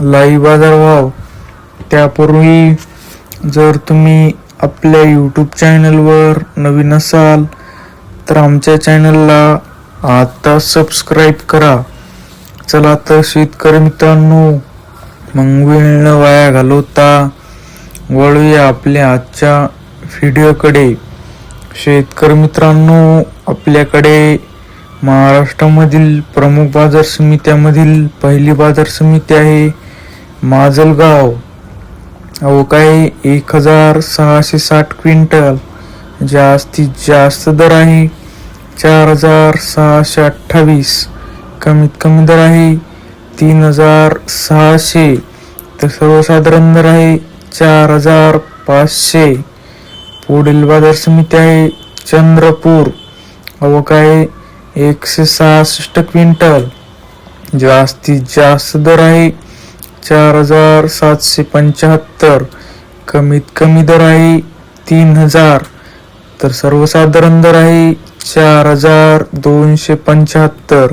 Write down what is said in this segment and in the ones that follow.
Live व्हाव त्यापूर्वी जर तुम्ही आपल्या यूट्यूब चॅनलवर नवीन असाल तर आमच्या चॅनलला आता सबस्क्राईब करा. चला तर शेतकरी मित्रांनो मग वेळ वाया घालवता वळूया आपल्या आजच्या व्हिडिओकडे शेतकरी मित्रांनो आपल्याकडे महाराष्ट्रामधील प्रमुख बाजार समित्यामधील पहिली बाजार समिती आहे. माजलगाव. अहो काय एक हजार सहाशे साठ क्विंटल. जास्तीत जास्त दर आहे चार हजार सहाशे अठ्ठावीस. कमीत कमी दर आहे तीन हजार सहाशे. तर सर्वसाधारण दर आहे चार हजार पाचशे. पुढील बाजार समिती आहे चंद्रपूर. अहो काय एकशे सहासष्ट क्विंटल. जास्तीत जास्त दर आहे चार हजार सातशे पंच्याहत्तर. कमीत कमी दर आहे तीन हजार. तर सर्वसाधारण दर आहे चार हजार दोनशे पंच्याहत्तर.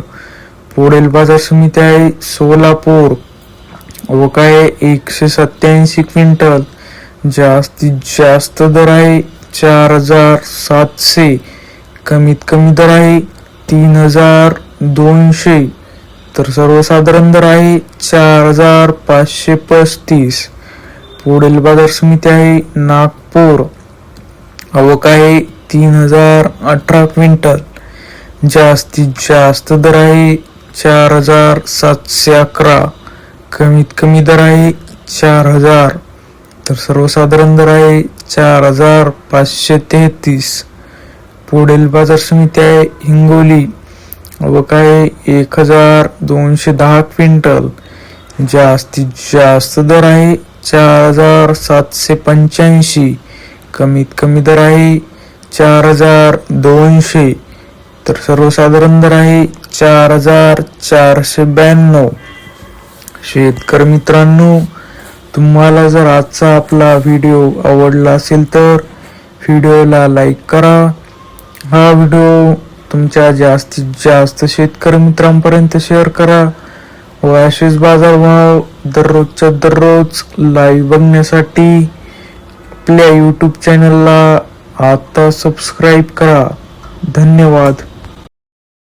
पुढील बाजार समिती आहे सोलापूर. व काय एकशे सत्याऐंशी क्विंटल. जास्तीत जास्त दर आहे चार हजार सातशे. कमीत कमी दर आहे तीन हजार दोनशे. तर सर्वसाधारण दर आहे चार हजार पाचशे पस्तीस. पुढील बाजार समिती आहे नागपूर. आवक आहे तीन हजार अठरा क्विंटल. जास्तीत जास्त दर आहे चार हजार सातशे अकरा. कमीत कमी दर आहे चार हजार. तर सर्वसाधारण दर आहे चार हजार पाचशे तेहतीस. पुढील बाजार समिती आहे हिंगोली. व काय एक हजार दोनशे दहा क्विंटल जास्तीत जास्त दर आहे. चार हजार सातशे पंच्याऐंशी कमीत कमी दर आहे. चार हजार दोनशे तर सर्वसाधारण दर आहे. चार हजार चारशे ब्याण्णव. शेतकरी मित्रांनो तुम्हाला जर आजचा आपला व्हिडिओ आवडला असेल तर व्हिडिओला लाईक करा. हा व्हिडिओ तुमच्या जास्तीत जास्त शेतकरी मित्रांपर्यंत शेअर करा. व असेच बाजारभाव दररोजच्या दररोज लाईव्ह बघण्यासाठी आपल्या यूट्यूब चॅनलला आता सबस्क्राईब करा. धन्यवाद.